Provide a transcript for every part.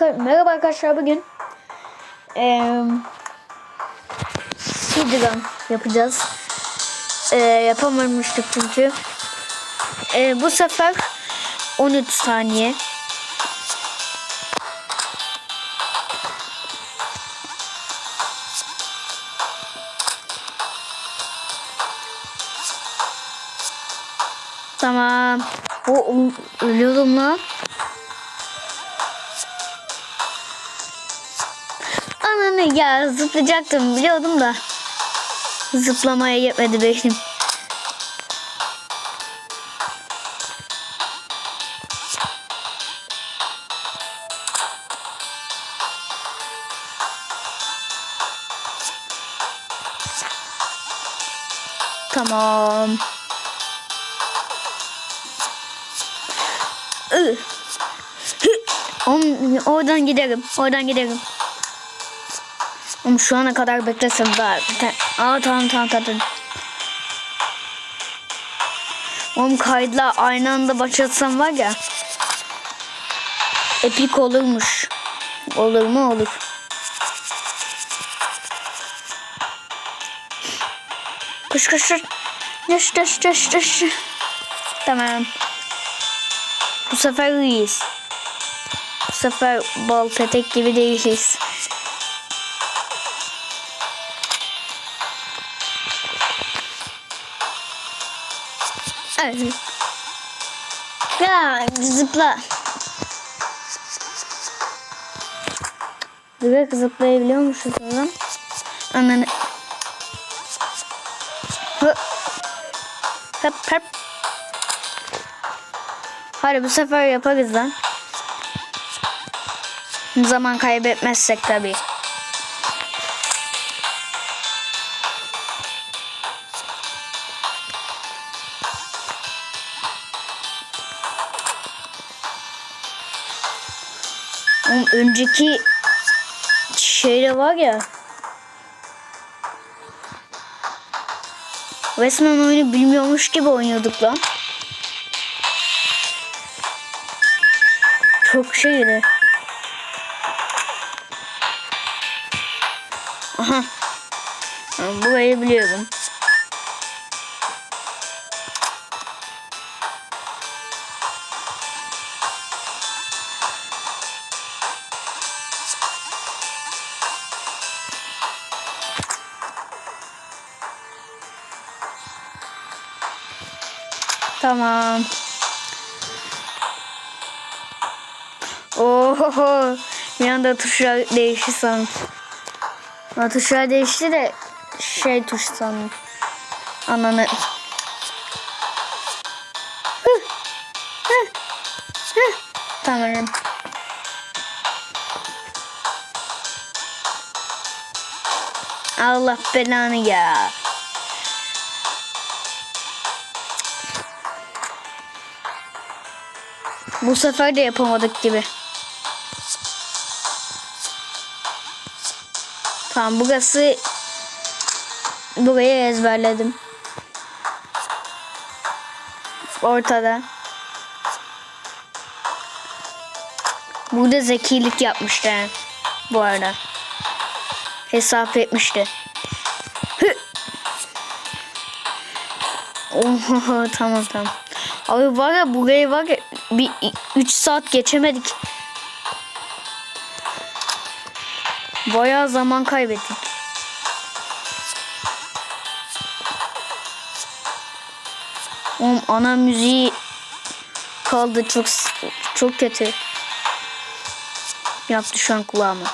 Merhaba arkadaşlar bugün speedrun yapacağız. Eee yapamamıştık çünkü. Eee, bu sefer 13 saniye. Tamam. O ölüyordum lan. Ya zıplayacaktım biliyordum da. Zıplamaya yetmedi benim. Tamam. Oradan giderim. Oradan giderim. Ama şu ana kadar beklesem daha. bir Aa tamam tamam tamam. Oğlum kaydıla aynı anda başlatsam var ya. Epik olurmuş. Olur mu olur. Koş koş koş. Koş koş koş koş. Tamam. Bu sefer iyiyiz. Bu sefer bal petek gibi değiliz. Evet. Ya zıpla. Direkt zıplayabiliyormuşuz oğlum. Ananı. Hı. Hop hop. Hadi bu sefer yaparız lan. Zaman kaybetmezsek tabii. Oğlum önceki şeyde var ya. Resmen oyunu bilmiyormuş gibi oynuyorduk lan. Çok şeydi. Aha. Ha, Burayı biliyorum. Oho. Bir anda tuşlar değişti sanırım. Ha, tuşlar değişti de şey tuş sanırım. Ananı. Tamam. Allah belanı ya. Bu sefer de yapamadık gibi. Tamam burası burayı ezberledim. Ortada. Burada zekilik yapmışlar bu arada. Hesap etmişti. Oho tamam tamam. Abi var ya burayı var ya bir 3 saat geçemedik. Bayağı zaman kaybettik. Oğlum ana müziği kaldı çok çok kötü. Yaptı şu an kulağıma.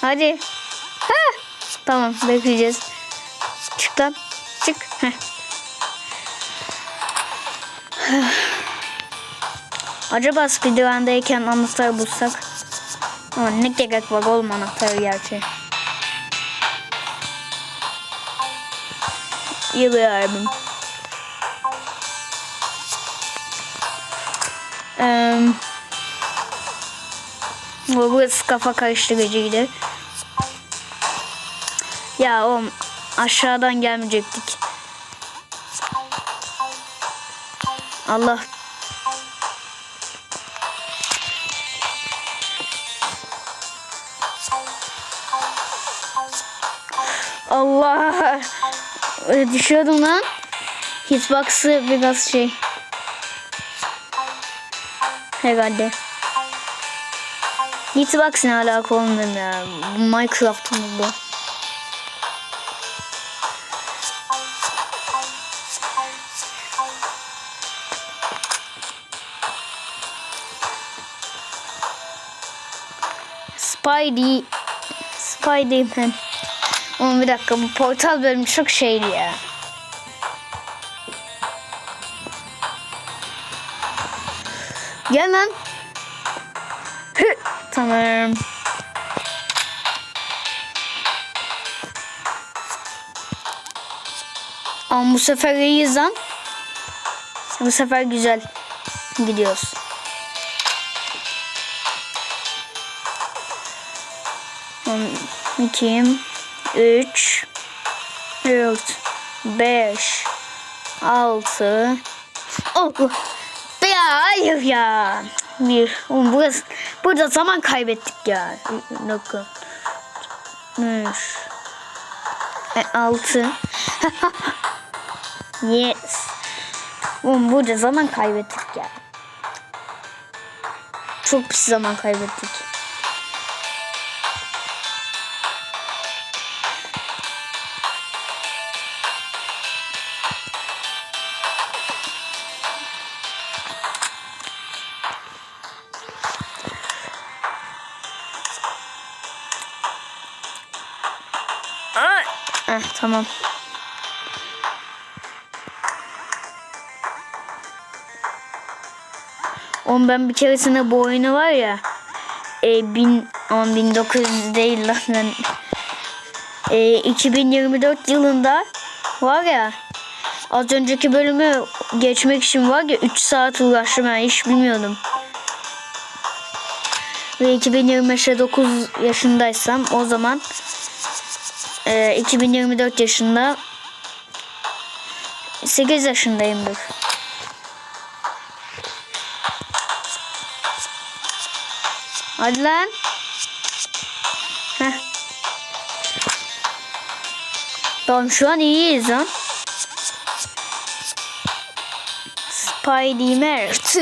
Hadi. Ha! Tamam bekleyeceğiz. Çık lan. Çık. Heh. Acaba speedrun'dayken anahtar bulsak? Ama ne gerek var oğlum anahtarı gerçi. Yürüyorum. Eee bu burası kafa karıştırıcıydı. Ya oğlum aşağıdan gelmeyecektik. Allah Allah. Ee, Düşüyordum lan. Hitbox'ı biraz şey. Herhalde. Hitbox ne alaka olmuyor ya. Minecraft mı bu? Spidey Spiderman. Ama bir dakika bu portal bölümü çok şeydi ya. Gel lan. Tamam. Ama bu sefer iyiyiz lan. Bu sefer güzel gidiyoruz. Bakayım. 3 4 5 6 Oh! Ya hayır ya. Bir. Oğlum burası, burada zaman kaybettik ya. Bakın. 5 6 e, Yes. Oğlum burada zaman kaybettik ya. Çok pis zaman kaybettik. Ay. Eh, tamam. Oğlum ben bir keresinde bu oyunu var ya e, bin, aman 1900 değil lan ben e, 2024 yılında var ya az önceki bölümü geçmek için var ya 3 saat uğraştım ben hiç bilmiyordum. Ve 2025'e 9 yaşındaysam o zaman e, 2024 yaşında 8 yaşındayımdır. Hadi lan. Heh. Tamam şu an iyiyiz lan. Spidey Mert.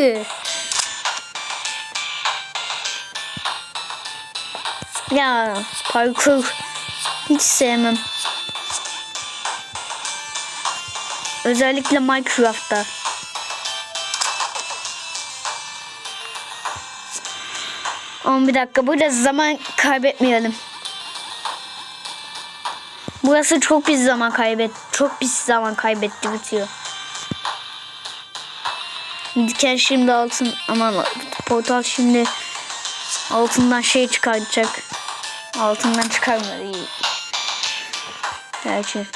Ya parkur hiç sevmem. Özellikle Minecraft'ta. Ama bir dakika burada zaman kaybetmeyelim. Burası çok bir zaman kaybet. Çok bir zaman kaybetti bitiyor. Diken şimdi altın aman portal şimdi altından şey çıkartacak. Altından çıkarmadı. Gerçi.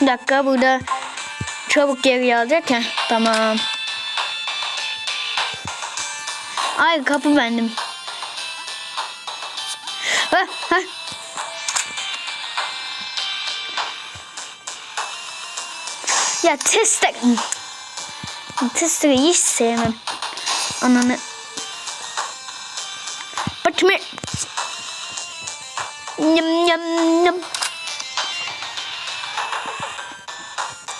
Bir dakika burada çabuk geri alacak ya. Tamam. Ay kapı bendim. Ha, ha. Ya tester. Testeri hiç sevmem. Ananı. Yum yum yum.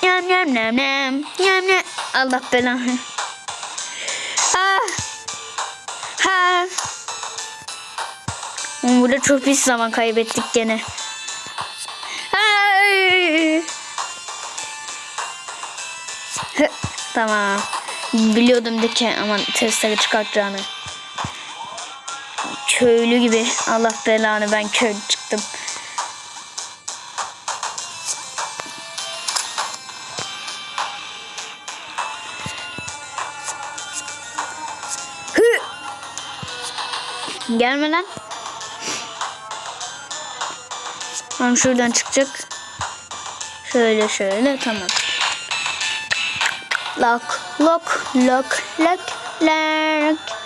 Yum yum yum yum. Yum yum. Allah belanı. Ah. Ha. Burada çok bir zaman kaybettik gene. Ay. Tamam. Biliyordum de ki aman testleri çıkartacağını. Köylü gibi. Allah belanı ben köylü çıktım. Hı. Gelme lan. Tamam şuradan çıkacak. Şöyle şöyle tamam. Lock, lock, lock, lock, lock.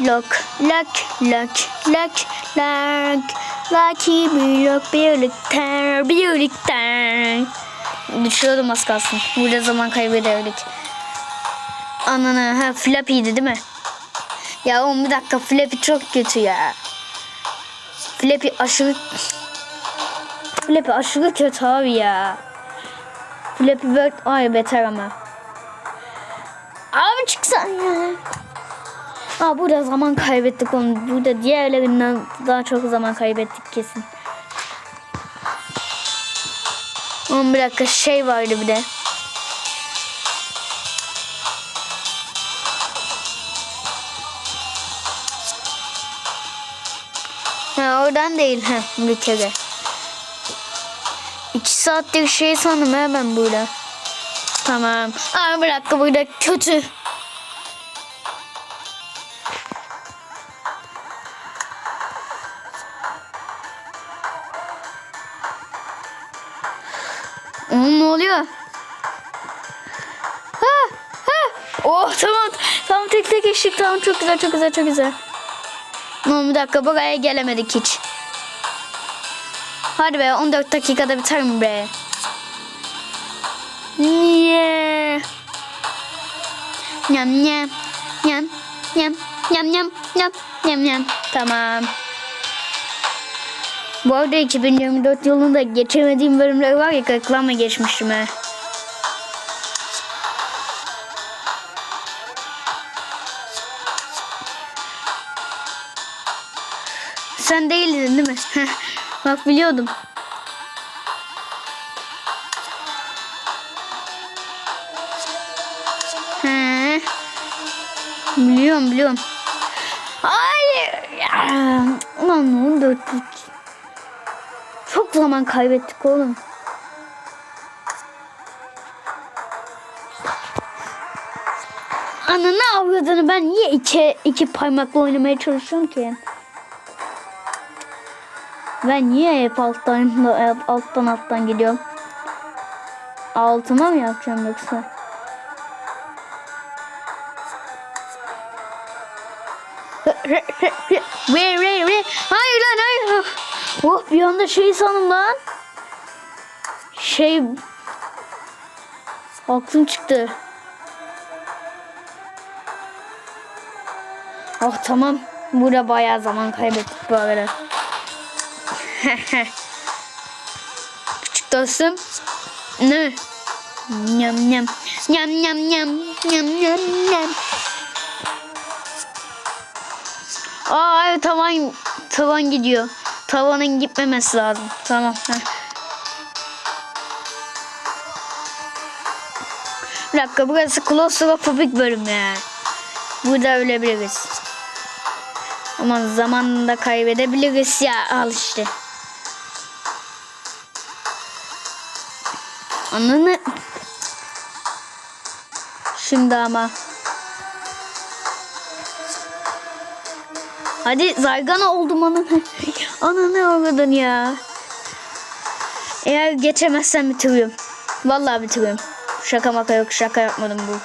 Lock, lock, lock, lock, lock. Lucky blok birlikte, birlikte. Düşüyordum az kalsın. Burada zaman kaybederdik. Anana, ha Flappy'ydi değil mi? Ya oğlum bir dakika Flappy çok kötü ya. Flappy aşırı Flappy aşırı kötü abi ya. Flappy Bird ay beter ama. Abi çıksan ya. Aa burada zaman kaybettik onu. Burada diğerlerinden daha çok zaman kaybettik kesin. 11 dakika şey vardı bir de. Ha oradan değil ha bir kere. İki saattir şey sandım ha ben burada. Tamam. Aa bir dakika burada kötü. Oh tamam. Tamam tek tek eşlik. Tamam çok güzel çok güzel çok güzel. Tamam bir dakika buraya gelemedik hiç. Hadi be 14 dakikada biter mi be? Niye? Nyam nyam. Nyam nyam nyam nyam nyam nyam nyam. Tamam. Bu arada 2024 yılında geçemediğim bölümler var ya reklama geçmiştim he. Değil mi? Bak biliyordum. He. Biliyorum biliyorum. Hayır. Ulan ne oldu? Çok zaman kaybettik oğlum. Ananı avradını ben niye iki, iki parmakla oynamaya çalışıyorum ki? Ben niye hep alttan, alttan alttan gidiyorum? Altıma mı yapacağım yoksa? Re re re. Hayır lan hayır. Oh bir anda şey sandım lan. Şey aklım çıktı. Oh tamam. Burada bayağı zaman kaybettik arada. Küçük dostum. Ne? Nyam nyam. Nyam nyam nyam. Nyam nyam nyam. Aa evet tavan tavan gidiyor. Tavanın gitmemesi lazım. Tamam. heh. Bir dakika burası klostrofobik bölüm ya. Burada ölebiliriz. Ama zamanında kaybedebiliriz ya al işte. Ananı. Şimdi ama. Hadi zargana oldum ananı. Ananı oradın ya. Eğer geçemezsem bitiriyorum. Vallahi bitiriyorum. Şaka maka yok şaka yapmadım bu.